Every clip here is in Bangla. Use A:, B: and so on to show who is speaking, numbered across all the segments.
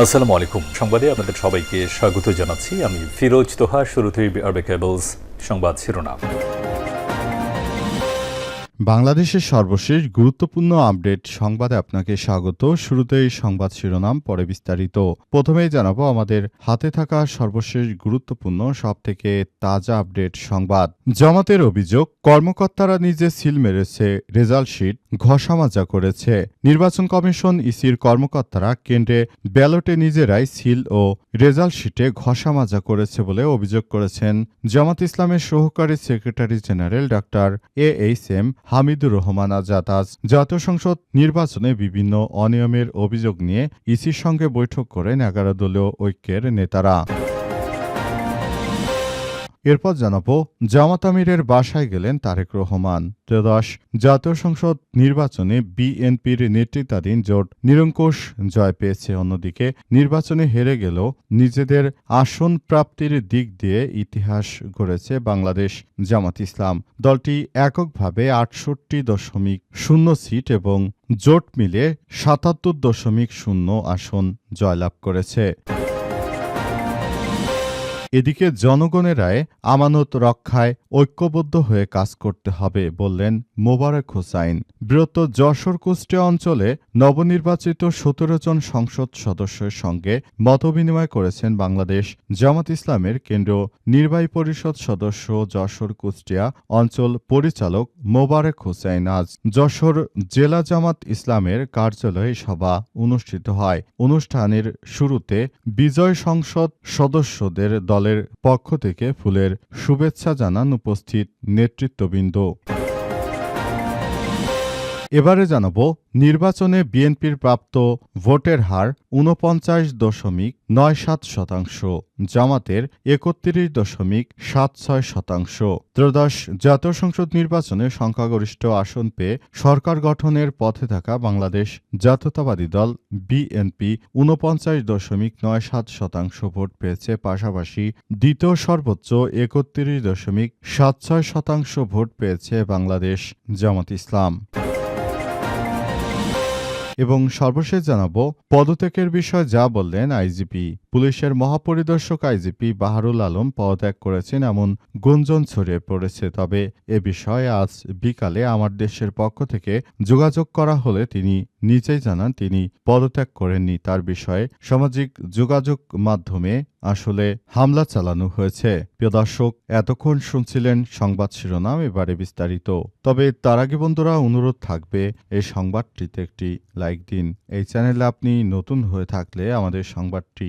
A: আসসালামু আলাইকুম। সংবাদে আপনাদের সবাইকে স্বাগত জানাচ্ছি। আমি ফিরোজ তোহা, শুরুতেই আরবে কেবলস সংবাদ শিরোনাম।
B: বাংলাদেশের সর্বশেষ গুরুত্বপূর্ণ আপডেট সংবাদে আপনাকে স্বাগত। শুরুতেই সংবাদ শিরোনাম, পরে বিস্তারিত। প্রথমেই জানাব আমাদের হাতে থাকা সর্বশেষ গুরুত্বপূর্ণ, সবথেকে তাজা আপডেট সংবাদ। জামাতের অভিযোগ, কর্মকর্তারা নিজে সিল মেরেছে রেজাল্ট শিট, ঘষামাজা করেছে। নির্বাচন কমিশন ইসির কর্মকর্তারা কেন্দ্রে ব্যালটে নিজেরাই সিল ও রেজাল্ট শিটে ঘষামাজা করেছে বলে অভিযোগ করেছেন জামাত ইসলামের সহকারী secretary general doctor A H M Hamidur Rahman Azad. আজ জাতীয় সংসদ নির্বাচনে বিভিন্ন অনিয়মের অভিযোগ নিয়ে ইসির সঙ্গে বৈঠক করেন এগারো দলীয় ঐক্যের নেতারা। এরপর জানাব, জামাত আমিরের বাসায় গেলেন তারেক রহমান। ত্রয়োদশ জাতীয় সংসদ নির্বাচনে বিএনপির নেতৃত্বাধীন জোট নিরঙ্কুশ জয় পেয়েছে। অন্যদিকে নির্বাচনে হেরে গেলেও নিজেদের আসন প্রাপ্তির দিক দিয়ে ইতিহাস গড়েছে বাংলাদেশ জামাত ইসলাম। দলটি এককভাবে আটষট্টি দশমিক শূন্য সিট এবং জোট মিলে সাতাত্তর দশমিক শূন্য আসন জয়লাভ করেছে। এদিকে জনগণের রায়ে আমানত রক্ষায় ঐক্যবদ্ধ হয়ে কাজ করতে হবে বললেন মোবারক হোসাইন। বৃহত্তর যশোর কুষ্টিয়া অঞ্চলে নবনির্বাচিত সতেরো জন সংসদ সদস্যের সঙ্গে মতবিনিময় করেছেন বাংলাদেশ জামাত ইসলামের কেন্দ্র নির্বাহী পরিষদ সদস্য যশোর কুষ্টিয়া অঞ্চল পরিচালক মোবারক হোসাইন। আজ যশোর জেলা জামাত ইসলামের কার্যালয়ে সভা অনুষ্ঠিত হয়। অনুষ্ঠানের শুরুতে বিজয় সংসদ সদস্যদের দলের পক্ষ থেকে ফুলের শুভেচ্ছা জানান উপস্থিত নেতৃত্ববৃন্দ। এবারে জানাব, নির্বাচনে বিএনপির প্রাপ্ত ভোটের হার ঊনপঞ্চাশ দশমিক নয় সাত শতাংশ, জামাতের একত্রিশ দশমিক সাত ছয় শতাংশ। ত্রয়োদশ জাতীয় সংসদ নির্বাচনে সংখ্যাগরিষ্ঠ আসন পেয়ে সরকার গঠনের পথে থাকা বাংলাদেশ জাতীয়তাবাদী দল বিএনপি ঊনপঞ্চাশ দশমিক নয় সাত শতাংশ ভোট পেয়েছে, পাশাপাশি দ্বিতীয় সর্বোচ্চ একত্রিশ দশমিক সাত ছয় শতাংশ ভোট পেয়েছে বাংলাদেশ জামাত ইসলাম। এবং সর্বশেষ জানাব পদত্যাগের বিষয়ে যা বললেন আইজিপি। পুলিশের মহাপরিদর্শক আইজিপি বাহারুল আলম পদত্যাগ করেছেন এমন গুঞ্জন ছড়িয়ে পড়েছে। তবে এ বিষয়ে আজ বিকালে আমার দেশের পক্ষ থেকে যোগাযোগ করা হলে তিনি নিজেই জানান তিনি পদত্যাগ করেননি। তার বিষয়ে সামাজিক যোগাযোগ মাধ্যমে আসলে হামলা চালানো হয়েছে। প্রিয় দর্শক, এতক্ষণ শুনছিলেন সংবাদ শিরোনাম, এবারে বিস্তারিত। তবে তার আগে বন্ধুরা, অনুরোধ থাকবে এই সংবাদটিতে একটি লাইক দিন। এই চ্যানেলে আপনি নতুন হয়ে থাকলে আমাদের সংবাদটি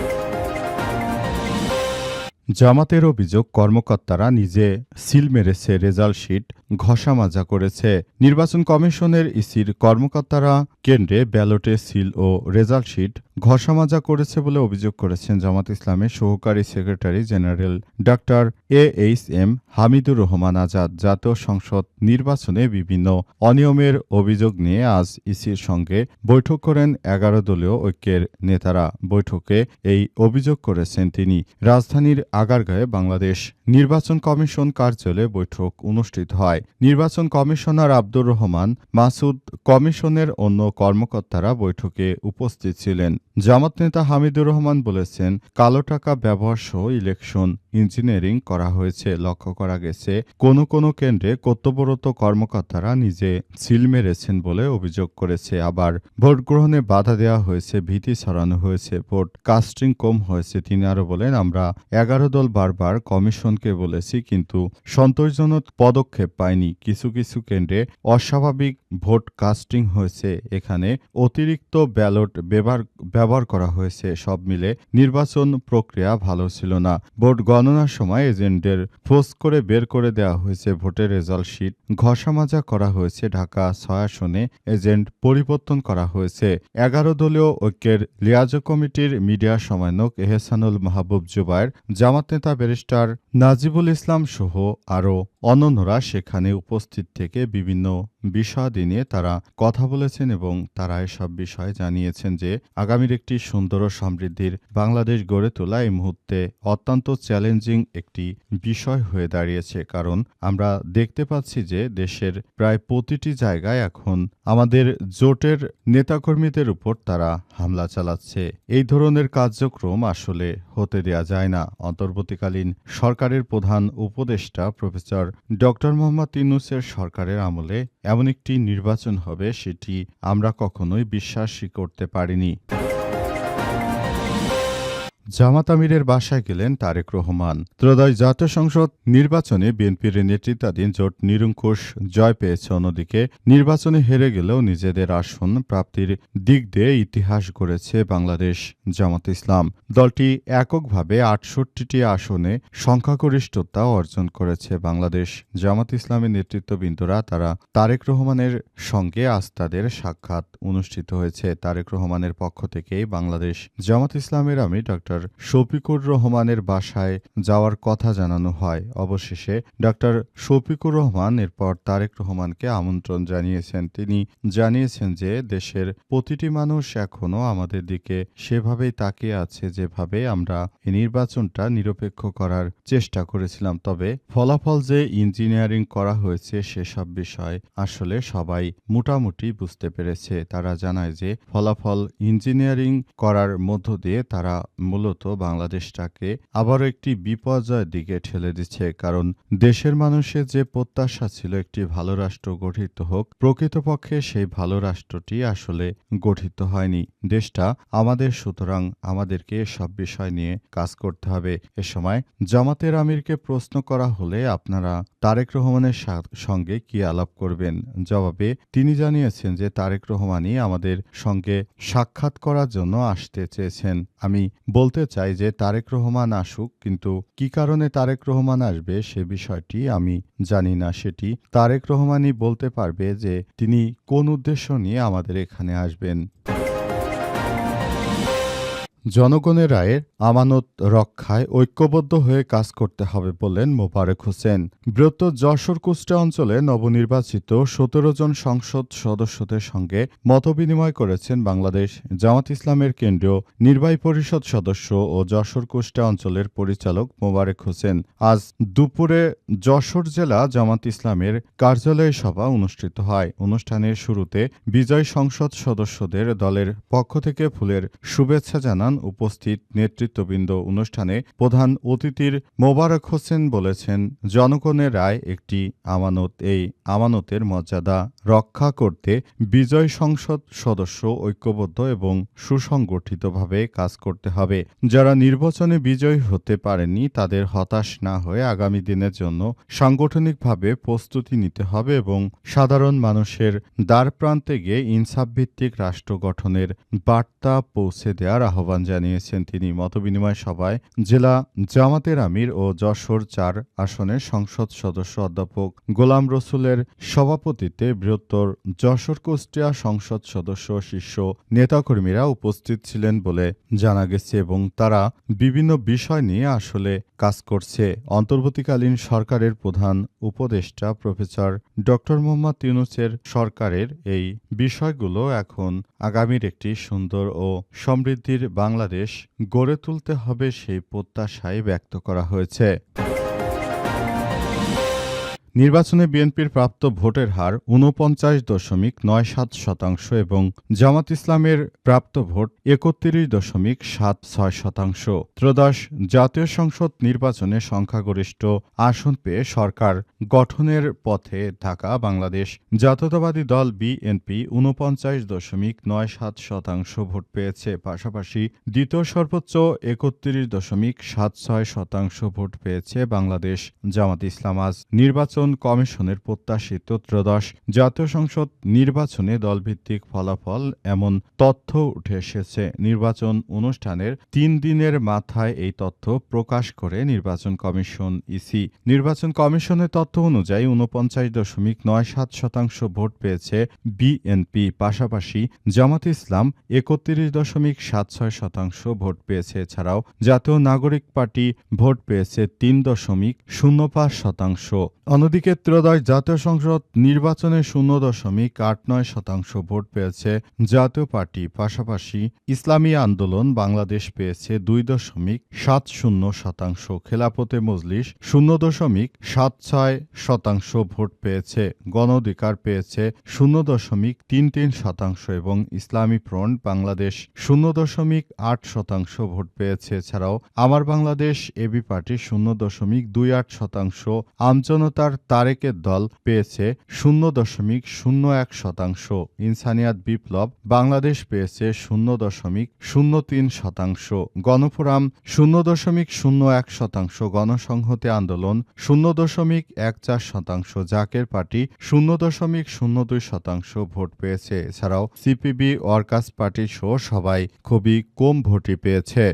B: জামাতের অভিযোগ, কর্মকর্তারা নিজে সিল মেরেছে রেজাল্ট শিট, ঘষা মাজা করেছে। নির্বাচন কমিশনের ইসির কর্মকর্তারা কেন্দ্রে ব্যালটে সিল ও রেজাল্ট শিট ঘষামাজা করেছে বলে অভিযোগ করেছেন জামাত ইসলামের সহকারী secretary general doctor A H M Hamidur Rahman Azad. জাতীয় সংসদ নির্বাচনে বিভিন্ন অনিয়মের অভিযোগ নিয়ে আজ ইসির সঙ্গে বৈঠক করেন এগারো দলীয় ঐক্যের নেতারা। বৈঠকে এই অভিযোগ করেছেন তিনি। রাজধানীর আগারগাঁয়ে বাংলাদেশ নির্বাচন কমিশন কার্যালয়ে বৈঠক অনুষ্ঠিত হয়। নির্বাচন কমিশনার আব্দুর রহমান মাসুদ কমিশনের অন্য কর্মকর্তারা বৈঠকে উপস্থিত ছিলেন। জামাত নেতা হামিদুর রহমান বলেছেন কালো টাকা ব্যবহার সহ ইলেকশন। ইঞ্জিনিয়ারিং করা হয়েছে। লক্ষ্য করা গেছে, কোনো কোনো কেন্দ্রে কর্তব্যরত কর্মকর্তারা নিজে সিল মেরেছেন বলে অভিযোগ করেছে। আবার ভোট গ্রহণে বাধা দেওয়া হয়েছে, ভীতি ছড়ানো হয়েছে, ভোট কাস্টিং কম হয়েছে, তিনি আরও বলেন, আমরা এগারো দল বারবার কমিশনকে বলেছি, কিন্তু সন্তোষজনক পদক্ষেপ পায়নি কিছু কিছু কেন্দ্রে অস্বাভাবিক ভোট কাস্টিং হয়েছে, এখানে অতিরিক্ত ব্যালট ব্যবহার ব্যবহার করা হয়েছে। সব মিলে নির্বাচন প্রক্রিয়া ভালো ছিল না। ভোট গণনার সময় এজেন্টদের ফোর্স করে বের করে দেওয়া হয়েছে ভোটের রেজাল্ট শিট। ঘষামাজা করা হয়েছে ঢাকা ছয় আসনে। এজেন্ট পরিবর্তন করা হয়েছে। এগারো দলীয় ঐক্যের লিয়াজ কমিটির মিডিয়া সমন্বয়ক এহসানুল মাহবুব জুবায়ের, জামাত নেতা ব্যারিস্টার নাজিবুল ইসলাম সহ আরও অন্যান্যরা সেখানে উপস্থিত থেকে বিভিন্ন বিষয়াদি নিয়ে তারা কথা বলেছেন এবং তারা এসব বিষয়ে জানিয়েছেন যে আগামীর একটি সুন্দর ও সমৃদ্ধির বাংলাদেশ গড়ে তোলা এই মুহূর্তে অত্যন্ত চ্যালেঞ্জিং একটি বিষয় হয়ে দাঁড়িয়েছে। কারণ আমরা দেখতে পাচ্ছি যে দেশের প্রায় প্রতিটি জায়গায় এখন আমাদের জোটের নেতাকর্মীদের উপর তারা হামলা চালাচ্ছে। এই ধরনের কার্যক্রম আসলে হতে দেয়া যায় না। অন্তর্বর্তীকালীন সরকারের প্রধান উপদেষ্টা প্রফেসর ডক্টর মোহাম্মদ ইউনুসের সরকারের আমলে এমন একটি নির্বাচন হবে সেটি আমরা কখনোই বিশ্বাসই করতে পারিনি। জামাত আমিরের বাসায় গেলেন তারেক রহমান। ত্রয়োদশ জাতীয় সংসদ নির্বাচনে বিএনপির নেতৃত্বাধীন জোট নিরঙ্কুশ জয় পেয়েছে। অন্যদিকে নির্বাচনে হেরে গেলেও নিজেদের আসন প্রাপ্তির দিক দিয়ে ইতিহাস গড়েছে বাংলাদেশ জামাত ইসলাম। দলটি এককভাবে আটষট্টিটি আসনে সংখ্যাগরিষ্ঠতা অর্জন করেছে। বাংলাদেশ জামাত ইসলামের নেতৃত্ববৃন্দরা তারা তারেক রহমানের সঙ্গে আস্তাদের সাক্ষাৎ অনুষ্ঠিত হয়েছে। তারেক রহমানের পক্ষ থেকে বাংলাদেশ জামাত ইসলামের আমি ডক্টর শফিকুর রহমানের বাসায় যাওয়ার কথা জানানো হয়। অবশেষে ডক্টর শফিকুর রহমান, এরপর তারেক রহমানকে আমন্ত্রণ জানিয়েছেন। তিনি জানিয়েছেন যে, দেশের প্রতিটি মানুষ এখনও আমাদের দিকে সেভাবেই তাকিয়ে আছে, যেভাবে আমরা নির্বাচনটা নিরপেক্ষ করার চেষ্টা করেছিলাম। তবে ফলাফল যে ইঞ্জিনিয়ারিং করা হয়েছে, সেসব বিষয় আসলে সবাই মোটামুটি বুঝতে পেরেছে। তারা জানায় যে, ফলাফল ইঞ্জিনিয়ারিং করার মধ্য দিয়ে তারা মূলত বাংলাদেশটাকে আবারও একটি বিপর্যয়ের দিকে ঠেলে দিচ্ছে, কারণ দেশের মানুষের যে প্রত্যাশা ছিল একটি ভালো রাষ্ট্র গঠিত হোক, প্রকৃতপক্ষে সেই ভালো রাষ্ট্রটি আসলে গঠিত হয়নি। দেশটা আমাদের, সুতরাং আমাদেরকে সব বিষয় নিয়ে কাজ করতে হবে। এ সময় জামাতের আমিরকে প্রশ্ন করা হলে আপনারা তারেক রহমানের সঙ্গে কি আলাপ করবেন? জবাবে তিনি জানিয়েছেন যে তারেক রহমানই আমাদের সঙ্গে সাক্ষাৎ করার জন্য আসতে চেয়েছেন। আমি বলতে চাই যে তারেক রহমান আসুক, কিন্তু কি কারণে তারেক রহমান আসবে সে বিষয়টি আমি জানি না। সেটি তারেক রহমানই বলতে পারবে যে তিনি কোন উদ্দেশ্য নিয়ে আমাদের এখানে আসবেন। জনগণের রায়ের আমানত রক্ষায় ঐক্যবদ্ধ হয়ে কাজ করতে হবে বলেন মোবারক হোসেন। বৃহত্তর যশোর কুষ্টা অঞ্চলে নবনির্বাচিত সতেরো জন সংসদ সদস্যদের সঙ্গে মতবিনিময় করেছেন বাংলাদেশ জামাত ইসলামের কেন্দ্রীয় নির্বাহী পরিষদ সদস্য ও যশোর কুষ্টা অঞ্চলের পরিচালক মোবারক হোসেন। আজ দুপুরে যশোর জেলা জামাত ইসলামের কার্যালয়ে সভা অনুষ্ঠিত হয়। অনুষ্ঠানের শুরুতে বিজয় সংসদ সদস্যদের দলের পক্ষ থেকে ফুলের শুভেচ্ছা জানান উপস্থিত নেতৃত্ববৃন্দ অনুষ্ঠানে প্রধান অতিথির মোবারক হোসেন বলেছেন, জনগণের রায় একটি আমানত। এই আমানতের মর্যাদা রক্ষা করতে বিজয় সংসদ সদস্য ঐক্যবদ্ধ এবং সুসংগঠিতভাবে কাজ করতে হবে। যারা নির্বাচনে বিজয়ী হতে পারেনি তাদের হতাশ না হয়ে আগামী দিনের জন্য সাংগঠনিকভাবে প্রস্তুতি নিতে হবে এবং সাধারণ মানুষের দ্বার প্রান্তে গিয়ে ইনসাফভিত্তিক রাষ্ট্র গঠনের বার্তা পৌঁছে দেওয়ার আহ্বান জানিয়েছেন তিনি মতবিনিময় সভায় জেলা জামাতের আমির ও যশোর চার আসনের সংসদ সদস্য অধ্যাপক গোলাম রসুলের সভাপতিত্বে বৃহত্তর যশোর কুষ্টিয়া সংসদ সদস্য শীর্ষ নেতাকর্মীরা উপস্থিত ছিলেন বলে জানা গেছে এবং তারা বিভিন্ন বিষয় নিয়ে আসলে কাজ করছে। অন্তর্বর্তীকালীন সরকারের প্রধান উপদেষ্টা প্রফেসর ডক্টর মোহাম্মদ ইউনুসের সরকারের এই বিষয়গুলো এখন আগামীর একটি সুন্দর ও সমৃদ্ধির বাংলাদেশ গড়ে তুলতে হবে সেই প্রত্যাশাই ব্যক্ত করা হয়েছে। নির্বাচনে বিএনপির প্রাপ্ত ভোটের হার ঊনপঞ্চাশ দশমিক নয় সাত শতাংশ এবং জামাত ইসলামের প্রাপ্ত ভোট একত্রিশ দশমিক সাত ছয় শতাংশ। ত্রয়োদশ জাতীয় সংসদ নির্বাচনে সংখ্যাগরিষ্ঠ আসন পেয়ে সরকার গঠনের পথে থাকা বাংলাদেশ। জাতীয়তাবাদী দল বিএনপি ঊনপঞ্চাশ দশমিক নয় সাত শতাংশ ভোট পেয়েছে। পাশাপাশি দ্বিতীয় সর্বোচ্চ একত্রিশ দশমিক সাত ছয় শতাংশ ভোট পেয়েছে বাংলাদেশ। জামাত ইসলাম আজ নির্বাচন নির্বাচন কমিশনের প্রত্যাশিত ত্রয়োদশ জাতীয় সংসদ নির্বাচনে দলভিত্তিক ফলাফল এমন তথ্য উঠে এসেছে। নির্বাচন অনুষ্ঠানের তিন দিনের মাথায় এই তথ্য প্রকাশ করে নির্বাচন কমিশন ইসি। নির্বাচন কমিশনের তথ্য অনুযায়ী উনপঞ্চাশ দশমিক নয় সাত শতাংশ ভোট পেয়েছে বিএনপি। পাশাপাশি জামাত ইসলাম একত্রিশ দশমিক সাত ছয় শতাংশ ভোট পেয়েছে। এছাড়াও জাতীয় নাগরিক পার্টি ভোট পেয়েছে তিন দশমিক শূন্য পাঁচ শতাংশ। অন্যদিকে ত্রয়োদশ জাতীয় সংসদ নির্বাচনে শূন্য দশমিক আট নয় শতাংশ ভোট পেয়েছে জাতীয় পার্টি। পাশাপাশি ইসলামী আন্দোলন বাংলাদেশ পেয়েছে দুই দশমিক সাত শূন্য শতাংশ। খেলাপতে মজলিস শূন্য দশমিক সাত ছয় শতাংশ ভোট পেয়েছে। গণ অধিকার পেয়েছে শূন্য দশমিক তিন তিন শতাংশ এবং ইসলামী ফ্রন্ট বাংলাদেশ শূন্য দশমিক আট শতাংশ ভোট পেয়েছে। এছাড়াও আমার বাংলাদেশ এবি পার্টি শূন্য দশমিক দুই আট শতাংশ। আমজনতার তারেকের দল পেয়েছে শূন্য দশমিক শূন্য এক শতাংশ। ইনসানিয়াত বিপ্লব বাংলাদেশ পেয়েছে শূন্য দশমিক শূন্য তিন শতাংশ। গণফোরাম শূন্য দশমিক শূন্য এক শতাংশ। গণসংহতি আন্দোলন শূন্য দশমিক এক চার শতাংশ। জাকের পার্টি শূন্য দশমিক শূন্য দুই শতাংশ ভোট পেয়েছে। এছাড়াও সিপিবি, ওয়ার্কার্স পার্টি সহ সবাই খুবই কম ভোটই পেয়েছে।